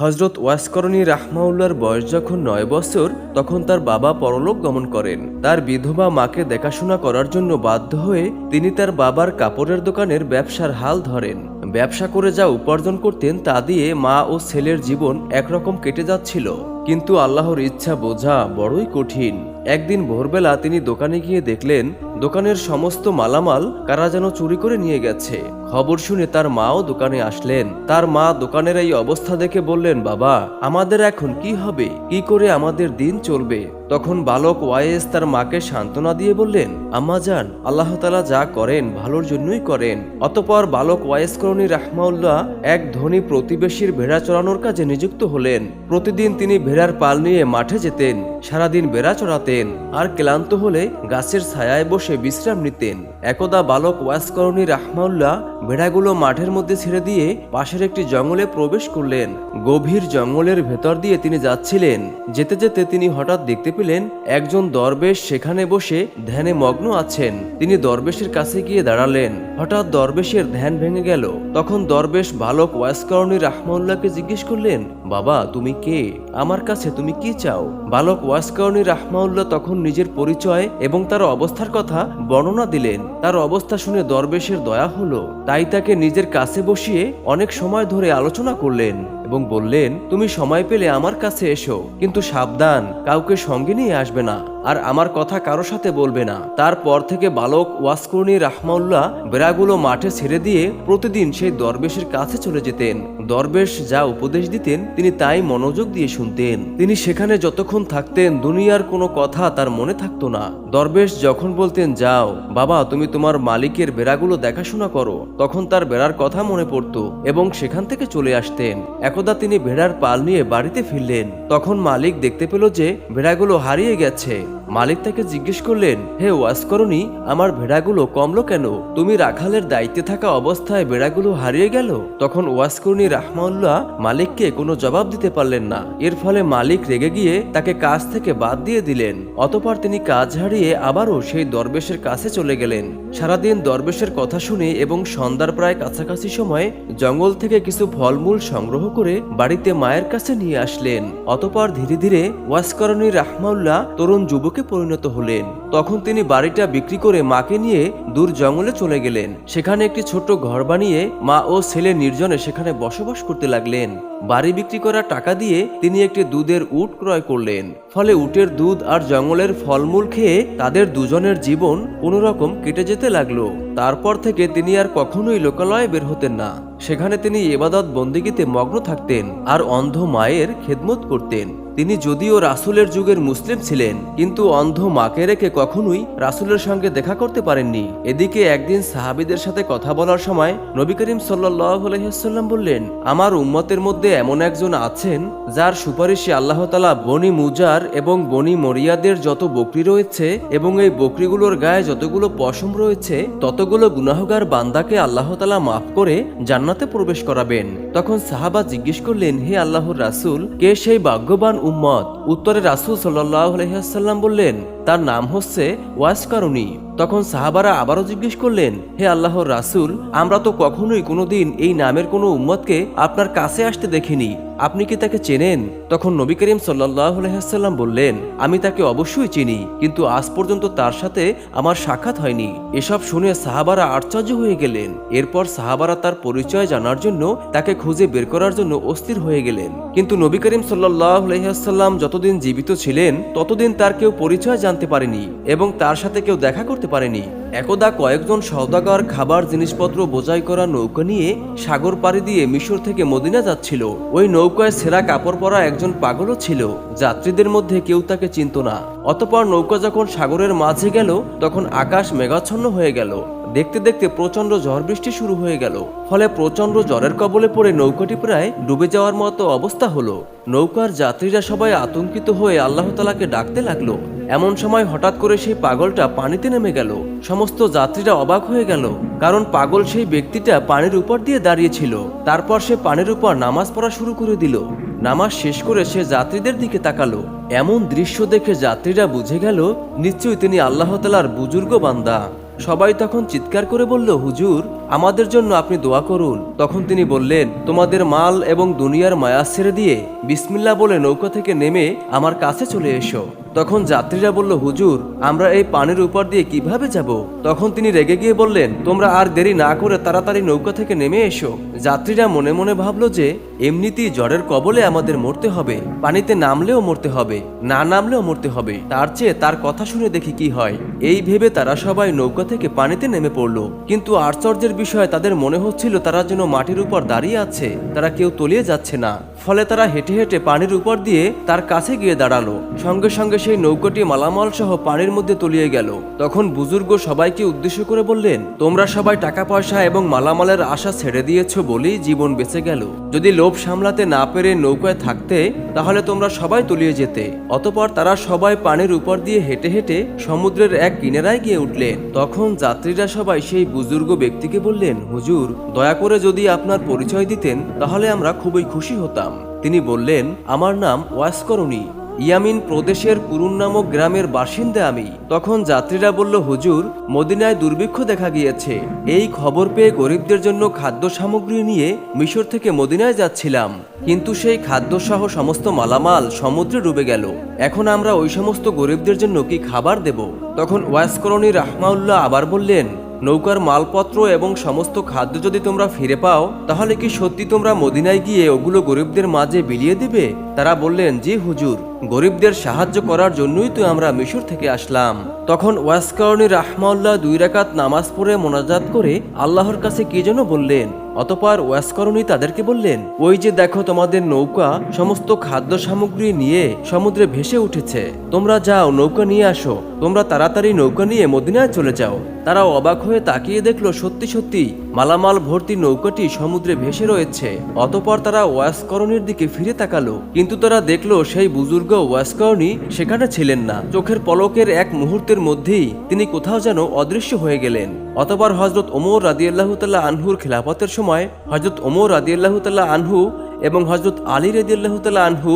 হজরত ওয়াসকরণী রাহমাউল্লার বয়স যখন নয় বছর, তখন তার বাবা পরলোক গমন করেন। তার বিধবা মাকে দেখাশোনা করার জন্য বাধ্য হয়ে তিনি তার বাবার কাপড়ের দোকানের ব্যবসার হাল ধরেন। ব্যবসা করে যা উপার্জন করতেন তা দিয়ে মা ও ছেলের জীবন একরকম কেটে যাচ্ছিল। কিন্তু আল্লাহর ইচ্ছা বোঝা বড়ই কঠিন। একদিন ভোরবেলা তিনি দোকানে গিয়ে দেখলেন, দোকানের সমস্ত মালামাল কারা যেন চুরি করে নিয়ে গেছে। খবর শুনে তার মাও দোকানে আসলেন। তার মা দোকানের এই অবস্থা দেখে বললেন, বাবা, আমাদের এখন কি হবে? কি করে আমাদের দিন চলবে? তখন বালক ওয়াইস তার মাকে সান্ত্বনা দিয়ে বললেন, আম্মা যান আল্লাহ তালা যা করেন ভালোর জন্যই করেন। অতপর বালক ওয়াইস করণী রাহমাউল্লাহ এক ধনী প্রতিবেশীর ভেড়া চড়ানোর কাজে নিযুক্ত হলেন। প্রতিদিন তিনি ভেড়ার পাল নিয়ে মাঠে যেতেন। সারাদিন বেড়া চড়াতেন, আর ক্লান্ত হলে গাছের ছায়ায় বসে বিশ্রাম নিতেন। একদা বালক ওয়াসকরণী রাহমাউল্লাহ ভেড়াগুলো মাঠের মধ্যে ছেড়ে দিয়ে পাশের একটি জঙ্গলে প্রবেশ করলেন। গভীর জঙ্গলের ভেতর দিয়ে তিনি যাচ্ছিলেন। যেতে যেতে তিনি হঠাৎ দেখতে পেলেন একজন দরবেশ সেখানে বসে ধ্যানে মগ্ন আছেন। তিনি দরবেশের কাছে গিয়ে দাঁড়ালেন। হঠাৎ দরবেশের ধ্যান ভেঙে গেল। তখন দরবেশ বালক ওয়াসকরণী রাহমাউল্লাহকে জিজ্ঞেস করলেন, বাবা, তুমি কে? আমার কাছে তুমি কি চাও? বালক ওয়াসকরণী রাহমাউল্লাহ তখন নিজের পরিচয় এবং তার অবস্থার কথা বর্ণনা দিলেন। তার অবস্থা শুনে দরবেশের দয়া হলো। তাই তাকে নিজের কাছে বসিয়ে অনেক সময় ধরে আলোচনা করলেন। এবং বললেন, তুমি সময় পেলে আমার কাছে এসো। কিন্তু সাবধান, কাউকে সঙ্গে নিয়ে আসবে না আর আমার কথা কারও সাথে বলবে না। তারপর থেকে বালক ওয়াসকর্ণী রাহমাউল্লাহ বেড়াগুলো মাঠে ছেড়ে দিয়ে প্রতিদিন সেই দরবেশের কাছে চলে যেতেন। দরবেশ যা উপদেশ দিতেন, তিনি তাই মনোযোগ দিয়ে শুনতেন। তিনি সেখানে যতক্ষণ থাকতেন, দুনিয়ার কোনো কথা তার মনে থাকতো না। দরবেশ যখন বলতেন, যাও, বাবা, তুমি তোমার মালিকের বেড়াগুলো দেখাশোনা করো, তখন তার বেড়ার কথা মনে পড়তো এবং সেখান থেকে চলে আসতেন। একদা তিনি ভেড়ার পাল নিয়ে বাড়িতে ফিরলেন। তখন মালিক দেখতে পেল যে ভেড়াগুলো হারিয়ে গেছে। মালিক তাকে জিজ্ঞেস করলেন, হে ওয়াসকরণী, আমার ভেড়াগুলো কমলো কেন? তুমি রাখালের দায়িত্বে থাকা অবস্থায় বেড়াগুলো হারিয়ে গেল? তখন ওয়াসকরণী রাহমাউল্লাহ মালিককে কোনো জবাব দিতে পারলেন না। এর ফলে মালিক রেগে গিয়ে তাকে কাজ থেকে বাদ দিয়ে দিলেন। অতপর তিনি কাজ হারিয়ে আবারও সেই দরবেশের কাছে চলে গেলেন। সারাদিন দরবেশের কথা শুনে এবং সন্ধ্যার প্রায় কাছাকাছি সময়ে জঙ্গল থেকে কিছু ফলমূল সংগ্রহ করে বাড়িতে মায়ের কাছে নিয়ে আসলেন। অতপর ধীরে ধীরে ওয়াসকরণী রাহমাউল্লাহ তরুণ যুবকে পরিণত হলেন। তখন তিনি বাড়িটা বিক্রি করে মাকে নিয়ে দূর জঙ্গলে চলে গেলেন। সেখানে একটি ছোট্ট ঘর বানিয়ে মা ও ছেলে নির্জনে সেখানে বসবাস করতে লাগলেন। বাড়ি বিক্রি করা টাকা দিয়ে তিনি একটি দুধের উট ক্রয় করলেন। ফলে উটের দুধ আর জঙ্গলের ফলমূল খেয়ে তাদের দুজনের জীবন কোনো রকম কেটে যেতে লাগল। তারপর থেকে তিনি আর কখনোই লোকালয়ে বের হতেন না। সেখানে তিনি এবাদত বন্দিগিতে মগ্ন থাকতেন আর অন্ধ মায়ের খেদমত করতেন। তিনি যদিও রাসুলের যুগের মুসলিম ছিলেন, কিন্তু অন্ধ মাকে রেখে কখনোই রাসুলের সঙ্গে দেখা করতে পারেননি। এদিকে একদিন সাহাবিদের সাথে কথা বলার সময় নবী করিম সাল্লাহ সাল্লাম বললেন, আমার উম্মতের মধ্যে এমন একজন আছেন যার সুপারিশে আল্লাহ তালা বনি মুজার এবং বনি মরিয়াদের যত বকরি রয়েছে এবং এই বকরিগুলোর গায়ে যতগুলো পশম রয়েছে, ততগুলো গুনাহগার বান্দাকে আল্লাহ তালা মাফ করে জান্নাতে প্রবেশ করাবেন। তখন সাহাবা জিজ্ঞেস করলেন, হে আল্লাহর রাসুল, কে সেই ভাগ্যবান উম্মত? উত্তরে রাসুল সাল্লাম বললেন, তার নাম হচ্ছে ওয়াসকারুনি তখন সাহাবারা আবারও জিজ্ঞেস করলেন, হে আল্লাহর রাসুল, আমরা তো কখনোই কোনোদিন এই নামের কোনো উম্মতকে আপনার কাছে আসতে দেখিনি। আপনি কি তাকে চেনেন? তখন নবী করিম সাল্লাম বললেন, আমি তাকে অবশ্যই চিনি, কিন্তু আজ পর্যন্ত তার সাথে আমার সাক্ষাৎ হয়নি। এসব শুনে সাহাবারা আশ্চর্য হয়ে গেলেন। এরপর সাহাবারা তার পরিচয় জানার জন্য তাকে খুঁজে বের করার জন্য অস্থির হয়ে গেলেন। কিন্তু নবী করিম সাল্লাম যতদিন জীবিত ছিলেন, ততদিন তার কেউ পরিচয় জানতে পারেনি এবং তার সাথে কেউ দেখা করতে পারেনি। একদা কয়েকজন সওদাগর খাবার জিনিসপত্র বোঝাই করা নৌকা নিয়ে সাগর পাড়ি দিয়ে মিশর থেকে মদিনা যাচ্ছিল। ওই নৌকায় সেরা কাপড় পরা একজন পাগলও ছিল। যাত্রীদের মধ্যে কেউ তাকে চিনত না। অতপর নৌকা যখন সাগরের মাঝে গেল, তখন আকাশ মেঘাচ্ছন্ন হয়ে গেল। দেখতে দেখতে প্রচণ্ড ঝড় বৃষ্টি শুরু হয়ে গেল। ফলে প্রচণ্ড জ্বরের কবলে পড়ে নৌকাটি প্রায় ডুবে যাওয়ার মতো অবস্থা হলো। নৌকার যাত্রীরা সবাই আতঙ্কিত হয়ে আল্লাহ তালাকে ডাকতে লাগল। এমন সময় হঠাৎ করে সেই পাগলটা পানিতে নেমে গেল। সমস্ত যাত্রীরা অবাক হয়ে গেল, কারণ পাগল সেই ব্যক্তিটা পানির উপর দিয়ে দাঁড়িয়েছিল। তারপর সে পানির উপর নামাজ পড়া শুরু করে দিল। নামাজ শেষ করে সে যাত্রীদের দিকে তাকালো। এমন দৃশ্য দেখে যাত্রীরা বুঝে গেল, নিশ্চয়ই তিনি আল্লাহ তালার বুজুর্গ বান্দা। সবাই তখন চিৎকার করে বলল, হুজুর, আমাদের জন্য আপনি দোয়া করুন। তখন তিনি বললেন, তোমাদের মাল এবং দুনিয়ার মায়া ছেড়ে দিয়ে বিসমিল্লা বলে নৌকা থেকে নেমে আমার কাছে চলে এসো। তখন যাত্রীরা বলল, হুজুর, আমরা এই পানির উপর দিয়ে কীভাবে যাব? তখন তিনি রেগে গিয়ে বললেন, তোমরা আর দেরি না করে তাড়াতাড়ি নৌকা থেকে নেমে এসো। যাত্রীরা মনে মনে ভাবলো যে এমনিতেই জ্বরের কবলে আমাদের মরতে হবে, পানিতে নামলেও মরতে হবে, না নামলেও মরতে হবে। তার চেয়ে তার কথা শুনে দেখি কি হয়। এই ভেবে তারা সবাই নৌকা থেকে পানিতে নেমে পড়ল। কিন্তু আশ্চর্যের বিষয়, তাদের মনে হচ্ছিল তারা যেন মাটির উপর দাঁড়িয়ে আছে, তারা কেউ তলিয়ে যাচ্ছে না। ফলে তারা হেঁটে হেঁটে পানির উপর দিয়ে তার কাছে গিয়ে দাঁড়াল। সঙ্গে সঙ্গে সেই নৌকাটি মালামাল সহ পানির মধ্যে তলিয়ে গেল। তখন বুজুর্গ সবাইকে উদ্দেশ্য করে বললেন, তোমরা সবাই টাকা পয়সা এবং মালামালের আশা ছেড়ে দিয়েছ বলেই জীবন বেঁচে গেল। যদি লোভ সামলাতে না পেরে নৌকায় থাকতে, তাহলে তোমরা সবাই তলিয়ে যেতে অতপর তারা সবাই পানির উপর দিয়ে হেঁটে হেঁটে সমুদ্রের এক কিনারায় গিয়ে উঠলেন। তখন যাত্রীরা সবাই সেই বুজুর্গ ব্যক্তিকে বললেন, হুজুর, দয়া করে যদি আপনার পরিচয় দিতেন, তাহলে আমরা খুবই খুশি হতাম তিনি বললেন, আমার নাম ওয়াসকরণী ইয়ামিন প্রদেশের কুরুন নামক গ্রামের বাসিন্দা আমি। তখন যাত্রীরা বলল, হুজুর, মদিনায় দুর্ভিক্ষ দেখা গিয়েছে। এই খবর পেয়ে গরিবদের জন্য খাদ্য সামগ্রী নিয়ে মিশর থেকে মদিনায় যাচ্ছিলাম। কিন্তু সেই খাদ্যসহ সমস্ত মালামাল সমুদ্রে ডুবে গেল। এখন আমরা ওই সমস্ত গরিবদের জন্য কি খাবার দেব? তখন ওয়াসকরণী রাহমাউল্লাহ আবার বললেন, নৌকার মালপত্র এবং সমস্ত খাদ্য যদি তোমরা ফিরে পাও, তাহলে কি সত্যি তোমরা মদিনায় গিয়ে ওগুলো গরিবদের মাঝে বিলিয়ে দিবে? তারা বললেন, জি হুজুর। গরিবদের সাহায্য করার জন্যই তো আমরা মিশর থেকে আসলাম। তখন ওয়াসকরণী রাহমাউল্লাহ দুই রাকাত নামাজ পড়ে মোনাজাত করে আল্লাহর কাছে কি যেন বললেন অতপর ওয়াসকরণী তাদেরকে বললেন, ওই যে দেখো তোমাদের নৌকা সমস্ত খাদ্য সামগ্রী নিয়ে সমুদ্রে ভেসে উঠেছে। তোমরা যাও, নৌকা নিয়ে আসো। তোমরা তাড়াতাড়ি নৌকা নিয়ে মদিনায় চলে যাও। তারা অবাক হয়ে তাকিয়ে দেখল, সত্যি সত্যি, মালামাল ভর্তি নৌকাটি সমুদ্রে ভেসে রয়েছে। অতপর তারা ওয়াসকরণীর দিকে ফিরে তাকালো। কিন্তু তারা দেখল, সেই বুজুর্গ ওয়াসকরণী সেখানে ছিলেন না। চোখের পলকের এক মুহূর্তের মধ্যেই তিনি কোথাও যেন অদৃশ্য হয়ে গেলেন। অতপর হজরত ওমর রাদিয়াল্লাহ তাল্লাহ আনহুর খেলাফতের সময় হজরত ওমর রাদিয়াল্লাহ তাল্লাহ আনহু এবং হজরত আলী রাদিয়াল্লাহ তাল্লাহ আনহু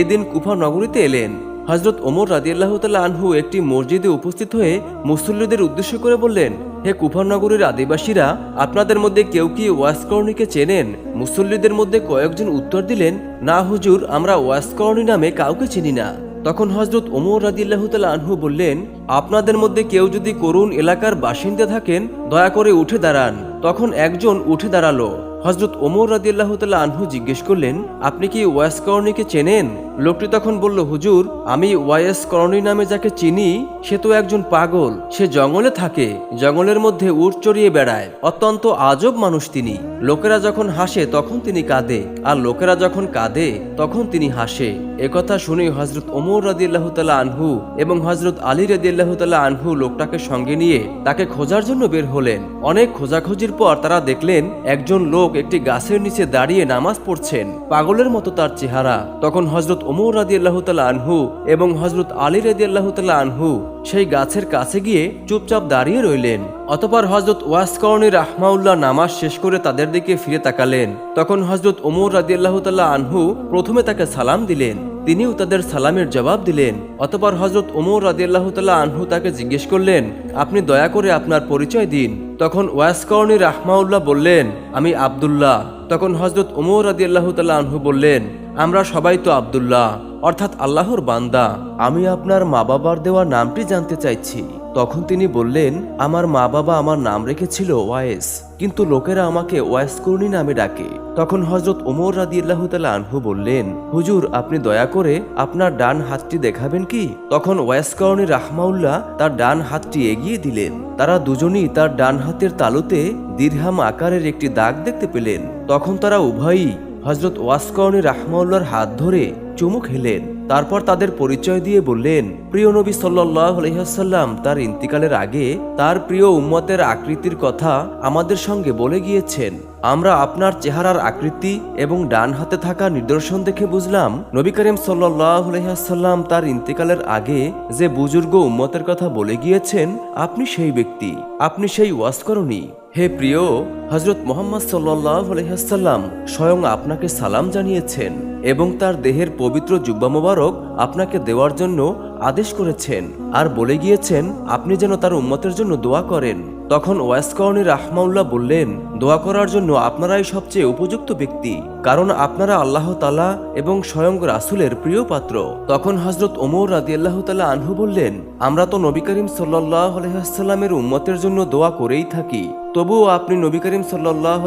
এদিন কুফা নগরীতে এলেন। হজরত ওমর রাদিয়াল্লাহ তাল্লাহ আনহু একটি মসজিদে উপস্থিত হয়ে মুসল্লিদের উদ্দেশ্য করে বললেন, হে কুফারনগরের আদিবাসীরা, আপনাদের মধ্যে কেউ কি ওয়াসকর্ণীকে চেনেন? মুসল্লিদের মধ্যে কয়েকজন উত্তর দিলেন, না হুজুর, আমরা ওয়াসকর্ণী নামে কাউকে চিনি না। তখন হজরত ওমর রাদিল্লাহ আনহু বললেন, আপনাদের মধ্যে কেউ যদি করুণ এলাকার বাসিন্দা থাকেন, দয়া করে উঠে দাঁড়ান। তখন একজন উঠে দাঁড়াল। হজরত ওমর রাদিল্লাহ আনহু জিজ্ঞেস করলেন, আপনি কি ওয়াস করণীকে চেনেন? লোকটি তখন বলল, হুজুর, আমি ওয়াইএস করণী নামে যাকে চিনি, সে তো একজন পাগল। সে জঙ্গলে থাকে, জঙ্গলের মধ্যে উট চড়িয়ে বেড়ায়। অত্যন্ত আজব মানুষ তিনি। লোকেরা যখন হাসে, তখন তিনি কাঁদে। আর লোকেরা যখন কাঁদে, তখন তিনি হাসে। একথা শুনে হজরত ওমর রাদিল্লাহ আনহু এবং হজরত আলী রাদিল্লাহ আনহু লোকটাকে সঙ্গে নিয়ে তাকে খোঁজার জন্য বের হলেন। অনেক খোঁজাখুঁজির পর তারা দেখলেন, একজন লোক একটি গাছের নিচে দাঁড়িয়ে নামাজ পড়ছেন। পাগলের মতো তার চেহারা। তখন হজরত ওমর রাদি আল্লাহ আনহু এবং হজরত আলী রাদি আল্লাহ আনহু সেই গাছের কাছে গিয়ে চুপচাপ দাঁড়িয়ে রইলেন। অতপর হজরত ওয়াসকরণী রাহমাউল্লাহ নামাজ শেষ করে তাদের দিকে ফিরে তাকালেন। তখন হজরত ওমর আল্লাহ আনহু প্রথমে তাকে সালাম দিলেন। তিনিও তাদের সালামের জবাব দিলেন। অতপর হজরত ওমর রাজিয়াল্লাহ তাল্লাহ আনহু তাকে জিজ্ঞেস করলেন, আপনি দয়া করে আপনার পরিচয় দিন। তখন ওয়াসকর্ণী রাহমাউল্লাহ বললেন, আমি আবদুল্লাহ। তখন হজরত ওমর রাজিয়াল্লাহ তাল্লাহ আনহু বললেন, আমরা সবাই তো আবদুল্লাহ, অর্থাৎ আল্লাহর বান্দা। আমি আপনার মা বাবার দেওয়া নামটি জানতে চাইছি। তখন তিনি বললেন, আমার মা বাবা আমার নাম রেখেছিল ওয়াইস কিন্তু লোকেরা আমাকে ওয়াইস করুনি নামে ডাকে। তখন হজরত ওমর রাদিয়াল্লাহু তাআলা আনহু বললেন, হুজুর, আপনি দয়া করে আপনার ডান হাতটি দেখাবেন কি? তখন ওয়াইসকরণী রাহমাউল্লাহ তার ডান হাতটি এগিয়ে দিলেন। তারা দুজনই তার ডান হাতের তালুতে দীর্ঘাম আকারের একটি দাগ দেখতে পেলেন। তখন তারা উভয়ই হজরত ওয়াসকরণী রাহমাউল্লাহর হাত ধরে চুমু খেলেন। তারপর তাদের পরিচয় দিয়ে বললেন, প্রিয় নবী সাল্লাহ তার ইন্তিকালের আগে তার প্রিয় উম্মতের আকৃতির কথা আমাদের সঙ্গে বলে গিয়েছেন। আমরা আপনার চেহারার আকৃতি এবং ডান হাতে থাকা নিদর্শন দেখে বুঝলাম, নবী করিম সাল্লাহ তার ইন্তিকালের আগে যে বুজুর্গ উম্মতের কথা বলে গিয়েছেন, আপনি সেই ব্যক্তি, আপনি সেই ওয়াসকরণী হে প্রিয় হজরত মোহাম্মদ সাল্লাহ আলহিহাসাল্লাম স্বয়ং আপনাকে সালাম জানিয়েছেন এবং তার দেহের পবিত্র মোবারক আপনাকে দেওয়ার জন্য আদেশ করেছেন আর বলে গিয়েছেন, আপনি যেন তার উম্মতের জন্য দোয়া করেন। তখন ওয়াসকর্ণী রাহমাউল্লাহ বললেন, দোয়া করার জন্য আপনারাই সবচেয়ে উপযুক্ত ব্যক্তি, কারণ আপনারা আল্লাহ তালা এবং স্বয়ং রাসুলের প্রিয় পাত্র। তখন হজরত ওমর রাদি আল্লাহ তালা আনহু বললেন, আমরা তো নবী করিম সাল্লাহ আলহামের উম্মতের জন্য দোয়া করেই থাকি। তবুও আপনি নবী করিম সাল্লাহ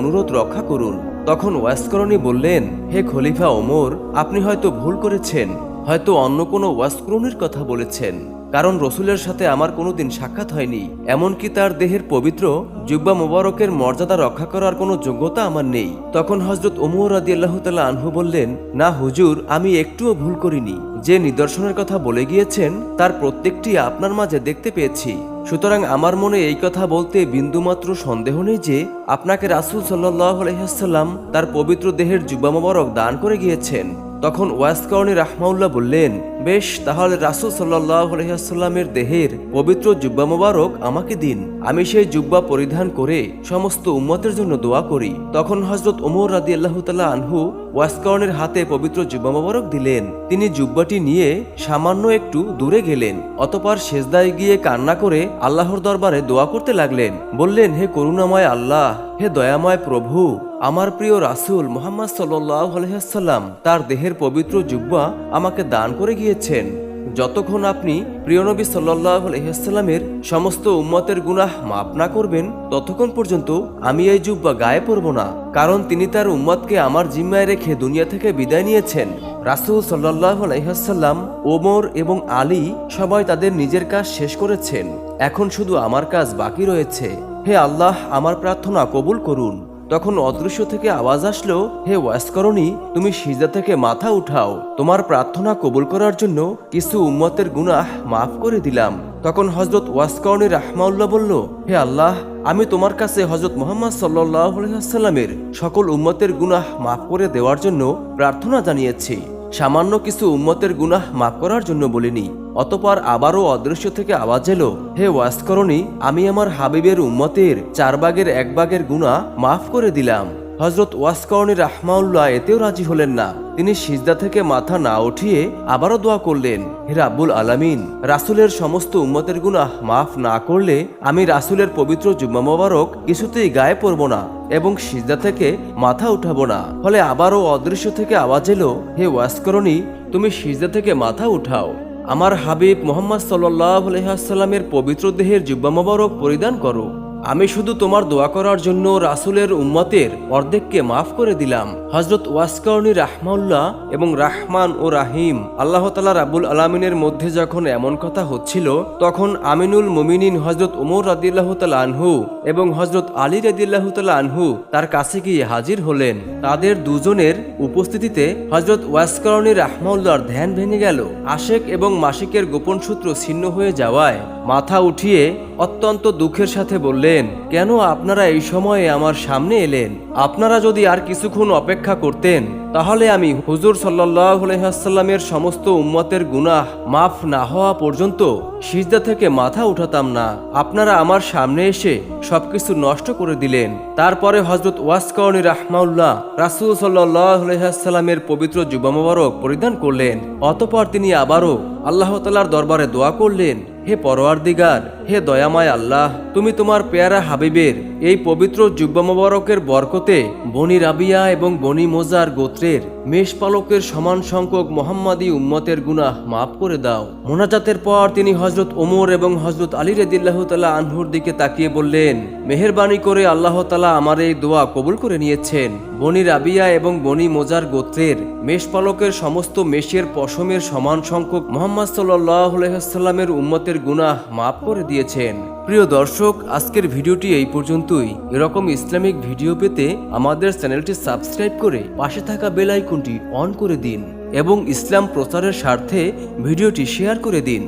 অনুরোধ রক্ষা করুন। তখন ওয়াসকরণী বললেন, হে খলিফা ওমর, আপনি হয়তো ভুল করেছেন, হয়তো অন্য কোনো ওয়াসকরণীর কথা বলেছেন, কারণ রসুলের সাথে আমার কোনোদিন সাক্ষাৎ হয়নি। এমনকি তার দেহের পবিত্র জুব্বা মোবারকের মর্যাদা রক্ষা করার কোনো যোগ্যতা আমার নেই। তখন হজরত ওমর আদি আল্লাহ আনহু বললেন, না হুজুর, আমি একটুও ভুল করিনি। যে নিদর্শনের কথা বলে গিয়েছেন, তার প্রত্যেকটি আপনার মাঝে দেখতে পেয়েছি। সুতরাং আমার মনে এই কথা বলতে বিন্দুমাত্র সন্দেহ নেই যে আপনাকে রাসুল সাল্লাহ আলহাম তার পবিত্র দেহের জুব্বা মোবারক দান করে গিয়েছেন। তখন ওয়াসকরণী রাহমাউল্লাহ বললেন, বেশ, তাহলে রাসুল সাল্লাহ আলহিহাস্লামের দেহের পবিত্র জুব্বা মোবারক আমাকে দিন। আমি সেই জুব্বা পরিধান করে সমস্ত উম্মতের জন্য দোয়া করি। তখন হজরত ওমর রাদি আল্লাহ তাল্লাহ আনহু ওয়াসকরণের হাতে পবিত্র জুব্বা মোবারক দিলেন। তিনি জুব্বাটি নিয়ে সামান্য একটু দূরে গেলেন, অতপর সেজদায় গিয়ে কান্না করে আল্লাহর দরবারে দোয়া করতে লাগলেন। বললেন, হে করুণাময় আল্লাহ, হে দয়াময় প্রভু, আমার প্রিয় রাসুল মোহাম্মদ সাল্লাম তার দেহের পবিত্র জুব্বা আমাকে দান করে গিয়েছেন। যতক্ষণ আপনি প্রিয়নবী সাল্লাহ আলহিহাস্লামের সমস্ত উম্মতের গুনাহ মাপ না করবেন, ততক্ষণ পর্যন্ত আমি এই জুব্বা গায়ে পরব না, কারণ তিনি তার উম্মতকে আমার জিম্মায় রেখে দুনিয়া থেকে বিদায় নিয়েছেন। রাসুল সাল্লাহ আলহিহাস্লাম ওমর এবং আলী সবাই তাদের নিজের কাজ শেষ করেছেন। এখন শুধু আমার কাজ বাকি রয়েছে। হে আল্লাহ, আমার প্রার্থনা কবুল করুন। তখন অদৃশ্য থেকে আওয়াজ আসলো, হে ওয়াসকরণী, তুমি সিজা থেকে মাথা উঠাও। তোমার প্রার্থনা কবুল করার জন্য কিছু উম্মতের গুনাহ মাফ করে দিলাম। তখন হজরত ওয়াসকরণী রাহমাউল্লাহ বলল, হে আল্লাহ, আমি তোমার কাছে হজরত মোহাম্মদ সাল্লাহামের সকল উম্মতের গুনাহ মাফ করে দেওয়ার জন্য প্রার্থনা জানিয়েছি। সামান্য কিছু উম্মতের গুনাহ মাফ করার জন্য বলিনি, অতপর আবারও অদৃশ্য থেকে আওয়াজ এলো, হে ওয়াসকরণী আমি আমার হাবিবের উম্মতের চার বাগের এক বাগের গুণা মাফ করে দিলাম। হজরত ওয়াসকরণী রাহমাউল্লাহ এতেও রাজি হলেন না। তিনি সিজদা থেকে মাথা না উঠিয়ে আবারও দোয়া করলেন, হে আলামিন, রাসুলের সমস্ত উম্মতের গুনাহ মাফ না করলে আমি রাসুলের পবিত্র জুম্মা মোবারক কিছুতেই গায়ে পড়ব না এবং সিজদা থেকে মাথা উঠাবো না। ফলে আবারও অদৃশ্য থেকে আওয়াজ এলো, হে ওয়াসকরণী তুমি সিজদা থেকে মাথা উঠাও। আমার হাবিব মোহাম্মদ সাল্লাহ আলহামের পবিত্র দেহের জুব্বা মোবারক পরিধান করো। আমি শুধু তোমার দোয়া করার জন্য রাসুলের উম্মতের অর্ধেককে মাফ করে দিলাম। হজরত ওয়াসকর্ণী রাহমাউল্লাহ এবং রাহমান ও রাহিম আল্লাহ তালা রাবুল আলমিনের মধ্যে যখন এমন কথা হচ্ছিল, তখন আমিনুল মুমিনিন হজরত উমর রাদিল্লাহ আনহু এবং হজরত আলী রাদিল্লাহ আনহু তার কাছে গিয়ে হাজির হলেন। তাদের দুজনের উপস্থিতিতে হজরত ওয়াসকরণী রাহমাউল্লাহর ধ্যান ভেঙে গেল। আশেক এবং মাসিকের গোপন সূত্র ছিন্ন হয়ে যাওয়ায় মাথা উঠিয়ে অত্যন্ত দুঃখের সাথে বললেন কেন আপনারা এই সময়ে আমার সামনে এলেন? আপনারা যদি আর কিছুক্ষণ অপেক্ষা করতেন, তাহলে আমি হুজুর সাল্লাহামের সমস্ত উম্মতের গুনাহ মাফ না হওয়া পর্যন্ত সিজদা থেকে মাথা উঠাতাম না। আপনারা আমার সামনে এসে সবকিছু নষ্ট করে দিলেন। তারপরে হজরত ওয়াসকরণী রাহমাউল্লাহ রাসুল সাল্লাহামের পবিত্র যুবামবারক পরিধান করলেন। অতপর তিনি আবারও আল্লাহ তালার দরবারে দোয়া করলেন হে পরোয়ার দিগার হে দয়াময় আল্লাহ, তুমি তোমার পেয়ারা হাবিবের এই পবিত্র জুব্বা মোবারকের বরকতে বনি রাবিয়া এবং বনি মোজার গোত্রের মেষপালকের সমান সংখ্যক মোহাম্মদী উম্মতের গুনাহ মাফ করে দাও। মোনাজাতের পর তিনি হজরত ওমর এবং হজরত আলী রেদিল্লাহ তালা আনহুর দিকে তাকিয়ে বললেন, মেহরবানি করে আল্লাহ তালা আমার এই দোয়া কবুল করে নিয়েছেন। বনি রাবিয়া এবং বনি মোজার গোত্রের মেষপালকের সমস্ত মেষের পশমের সমান সংখ্যক মোহাম্মদ সাল্লাহ আলহামের উম্মতের গুনাহ মাফ করে দিয়েছেন। প্রিয় দর্শক, আজকের ভিডিওটি এই পর্যন্তই। এরকম ইসলামিক ভিডিও পেতে আমাদের চ্যানেলটি সাবস্ক্রাইব করে পাশে থাকা বেল আইকনটি অন করে দিন এবং ইসলাম প্রচারের স্বার্থে ভিডিওটি শেয়ার করে দিন।